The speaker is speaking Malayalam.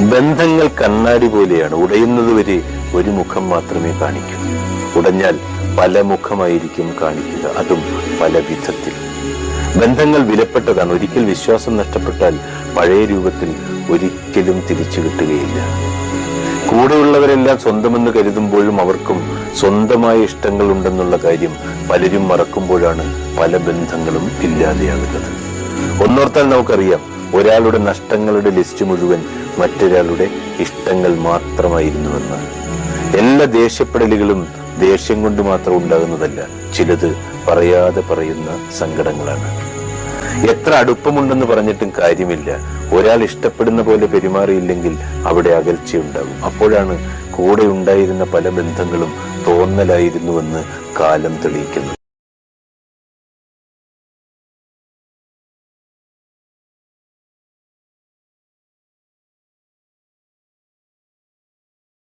ബന്ധങ്ങൾ കണ്ണാടി പോലെയാണ്. ഉടയുന്നത് വരെ ഒരു മുഖം മാത്രമേ കാണിക്കൂ. ഉടഞ്ഞാൽ പല മുഖമായിരിക്കും കാണിക്കുക. അതും പല വിധത്തിൽ. ബന്ധങ്ങൾ വിലപ്പെട്ടതാണ്. ഒരിക്കൽ വിശ്വാസം നഷ്ടപ്പെട്ടാൽ പഴയ രൂപത്തിൽ ഒരിക്കലും തിരിച്ചു കിട്ടുകയില്ല. കൂടെയുള്ളവരെല്ലാം സ്വന്തമെന്ന് കരുതുമ്പോഴും അവർക്കും സ്വന്തമായ ഇഷ്ടങ്ങൾ ഉണ്ടെന്നുള്ള കാര്യം പലരും മറക്കുമ്പോഴാണ് പല ബന്ധങ്ങളും ഇല്ലാതെയാകുന്നത്. ഒന്നോർത്താൽ നമുക്കറിയാം ഒരാളുടെ നഷ്ടങ്ങളുടെ ലിസ്റ്റ് മുഴുവൻ മറ്റൊരാളുടെ ഇഷ്ടങ്ങൾ മാത്രമായിരുന്നുവെന്ന് എല്ലാ ദേഷ്യപ്പെടലുകളും ദേഷ്യം കൊണ്ട് മാത്രം ഉണ്ടാകുന്നതല്ല ചിലത് പറയാതെ പറയുന്ന സങ്കടങ്ങളാണ്. എത്ര അടുപ്പമുണ്ടെന്ന് പറഞ്ഞിട്ടും കാര്യമില്ല. ഒരാൾ ഇഷ്ടപ്പെടുന്ന പോലെ പെരുമാറിയില്ലെങ്കിൽ അവിടെ അകൽച്ചയുണ്ടാകും. അപ്പോഴാണ് കൂടെ ഉണ്ടായിരുന്ന പല ബന്ധങ്ങളും തോന്നലായിരുന്നുവെന്ന് കാലം തെളിയിക്കുന്നത്.